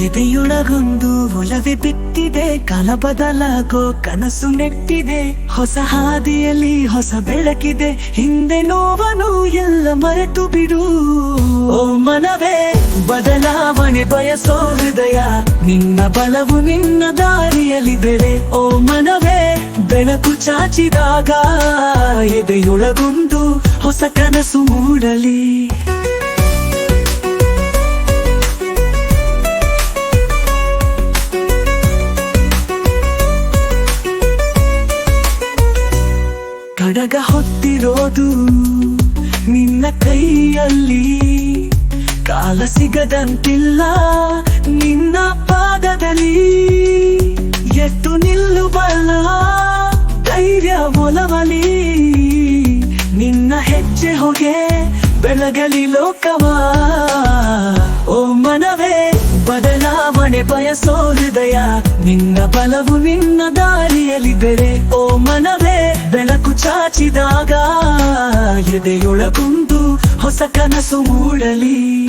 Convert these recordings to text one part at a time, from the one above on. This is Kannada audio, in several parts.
ಎದೆಯೊಳಗೊಂದು ಒಲವೆ ಬಿತ್ತಿದೆ, ಕಾಲ ಬದಲಾಗೋ ಕನಸು ನೆಟ್ಟಿದೆ. ಹೊಸ ಹಾದಿಯಲ್ಲಿ ಹೊಸ ಬೆಳಕಿದೆ, ಹಿಂದೆ ನೋವನು ಎಲ್ಲ ಮರೆತು ಬಿಡು. ಓ ಮನವೇ, ಬದಲಾವಣೆ ಬಯಸೋ ಹೃದಯ, ನಿನ್ನ ಬಲವು ನಿನ್ನ ದಾರಿಯಲ್ಲಿ ಬೆಳೆ. ಓ ಮನವೇ, ಬೆಳಕು ಚಾಚಿದಾಗ ಎದೆಯೊಳಗೊಂದು ಹೊಸ ಕನಸು ಮೂಡಲಿ. ಕಡಗ ಹೊತ್ತಿರೋದು ನಿನ್ನ ಕೈಯಲ್ಲಿ. ಕಾಲ ಸಿಗದಂತಿಲ್ಲ ನಿನ್ನ ಪಾದದಲ್ಲಿ. ಎತ್ತು ನಿಲ್ಲುಬಲ್ಲ ಧೈರ್ಯ ಒಲವಲಿ. ನಿನ್ನ ಹೆಜ್ಜೆ ಹೊಗೆ ಬೆಳಗಲಿ ಲೋಕವ. ಓ ಮನವೇ, ಬದಲಾವಣೆ ಬಯಸೋ ಹೃದಯ. ನಿನ್ನ ಬಲವು ನಿನ್ನ ದಾರಿಯಲ್ಲಿ ಬೆರೆ ಓ ಮನವೇ ಚಾಚಿದಾಗ ಎದೆಯೊಳಗುಂದು ಹೊಸ ಕನಸು ಮೂಡಲಿ.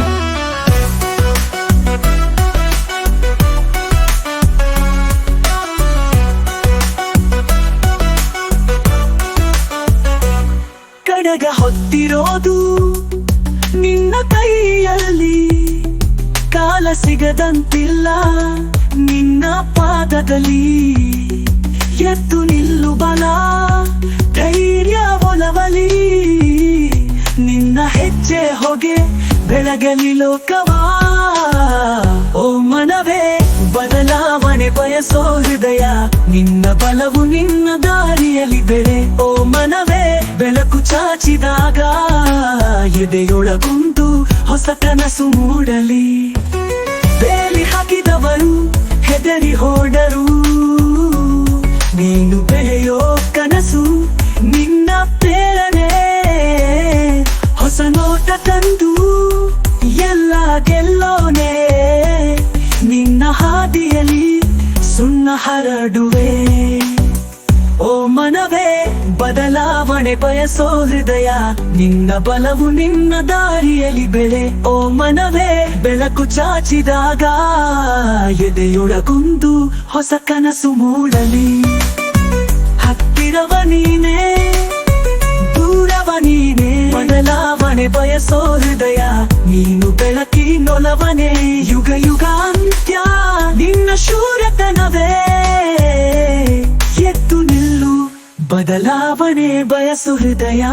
ಕಡಗ ಹೊತ್ತಿರೋದು ನಿನ್ನ ಕೈಯಲ್ಲಿ. ಕಾಲ ಸಿಗದಂತಿಲ್ಲ ನಿನ್ನ ಪಾದದಲ್ಲಿ. ಎದ್ದು ನಿಲ್ಲು ಬಲ ಧೈರ್ಯ ಒಲವಲಿ, ನಿನ್ನ ಹೆಜ್ಜೆ ಹೊಗೆ ಬೆಳಗಲಿ ಲೋಕವಾ. ಓ ಮನವೇ, ಬದಲಾವಣೆ ಬಯಸೋ ಹೃದಯ, ನಿನ್ನ ಬಲವು ನಿನ್ನ ದಾರಿಯಲ್ಲಿ ಬೆಳೆ. ಓ ಮನವೇ, ಬೆಳಕು ಚಾಚಿದಾಗ ಎದೆಯೊಳಗುಂದು ಹೊಸ ಕನಸು ಮೂಡಲಿ. ನಿನ್ನ ಪ್ರೇರಣೆ. ಹೊಸ ನೋಟ ತಂದು ಎಲ್ಲ ಗೆಲ್ಲೋನೆ. ನಿನ್ನ ಹಾದಿಯಲ್ಲಿ ಸುಣ್ಣ ಹರಡುವೆ. ಓ ಮನವೇ, ಬದಲಾವಣೆ ಬಯಸೋ ಹೃದಯ. ನಿನ್ನ ಬಲವು ನಿನ್ನ ದಾರಿಯಲ್ಲಿ ಬೆಳೆ. ಓ ಮನವೇ, ಬೆಳಕು ಚಾಚಿದಾಗ ಎದೆಯೊಳಗುಂದು ಹೊಸ ಕನಸು ಮೂಡಲಿ. ಹತ್ತಿರವ ನೀನೇ, ದೂರವ ನೀನೇ, ಬದಲಾವಣೆ ಬಯಸೋ ಹೃದಯ, ನೀನು ಬೆಳಕಿನೊಲವನೇ ಯುಗ ಯುಗಾಂತ್ಯ, ನಿನ್ನ ಶೂರತನವೇ. ಎದ್ದು ನಿಲ್ಲು, ಬದಲಾವಣೆ ಬಯಸು ಹೃದಯ.